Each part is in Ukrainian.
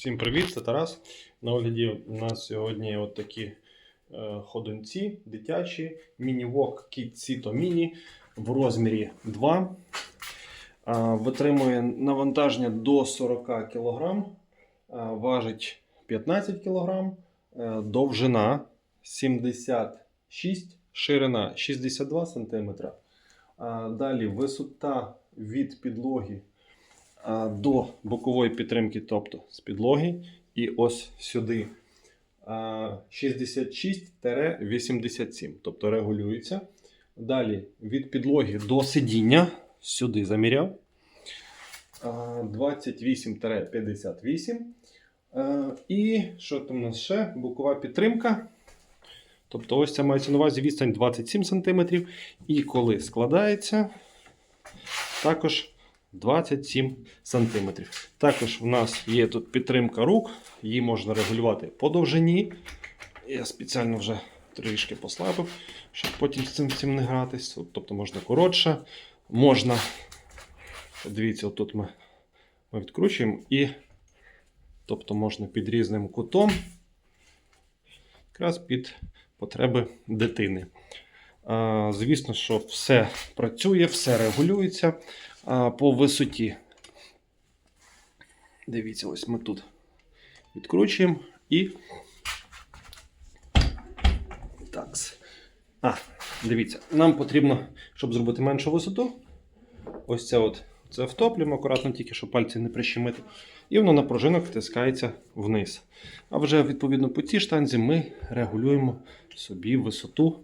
Всім привіт, це Тарас. На огляді у нас сьогодні от такі е, ходунці дитячі. Міні-вок Kit Sito Mini в розмірі 2. А, витримує навантаження до 40 кг, а, важить 15 кг, е, довжина 76 ширина 62 см. А, Далі висота від підлоги до бокової підтримки, тобто з підлоги, і ось сюди 66-87, тобто регулюється. Далі від підлоги до сидіння, сюди заміряв. 28-58. І що там у нас ще? Бокова підтримка. Тобто ось це мається на увазі відстань 27 см. І коли складається, також 27 см. Також в нас є тут підтримка рук, її можна регулювати по довжині. Я спеціально вже трішки послабив, щоб потім з цим всім не гратись. Тобто можна коротше, можна. Дивіться, отут ми, ми відкручуємо і тобто можна під різним кутом, якраз під потреби дитини. Звісно, що все працює, все регулюється по висоті. Дивіться, ось ми тут відкручуємо і. Такс. А, дивіться, нам потрібно, щоб зробити меншу висоту. Ось це от це втоплюємо акуратно, тільки щоб пальці не прищемити. І воно на пружинок втискається вниз. А вже відповідно по цій штанзі ми регулюємо собі висоту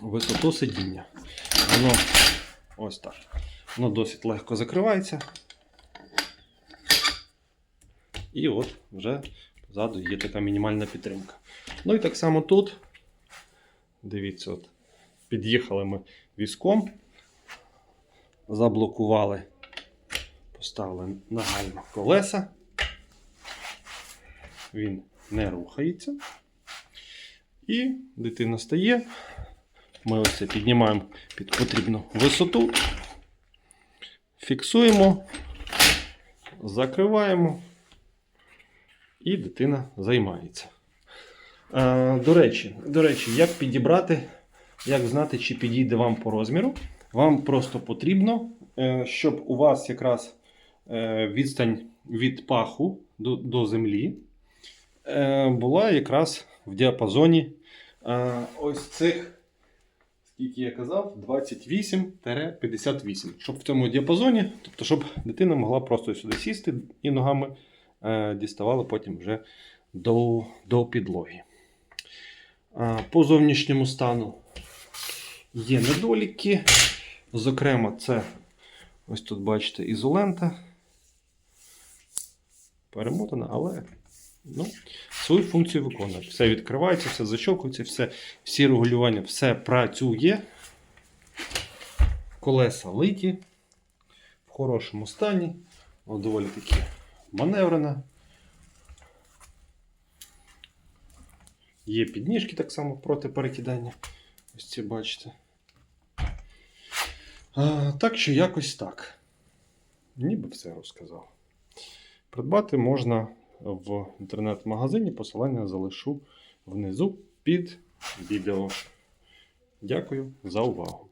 висоту сидіння. Воно ось так. Воно досить легко закривається. І от вже позаду є така мінімальна підтримка. Ну і так само тут. Дивіться, от під'їхали ми візком, заблокували, поставили на гальма колеса. Він не рухається. І дитина стає. Ми ось це піднімаємо під потрібну висоту, фіксуємо, закриваємо, і дитина займається. Е, До речі, до речі, як підібрати, як знати, чи підійде вам по розміру. Вам просто потрібно, е, щоб у вас якраз е, відстань від паху до, до землі була якраз в діапазоні ось цих скільки я казав, 28-58. Щоб в цьому діапазоні, тобто, щоб дитина могла просто сюди сісти і ногами е, діставала потім вже до, до підлоги. А, по зовнішньому стану є недоліки. Зокрема, це ось тут бачите ізолента. Перемотана, але ну, свою функцію виконує. Все відкривається, все защолкується, все, всі регулювання, все працює. Колеса литі, в хорошому стані, О, доволі таки маневрена. Є підніжки так само проти перекидання. Ось ці бачите. А, так що якось так. Ніби все розказав. Придбати можна в інтернет-магазині. Посилання залишу внизу під відео. Дякую за увагу.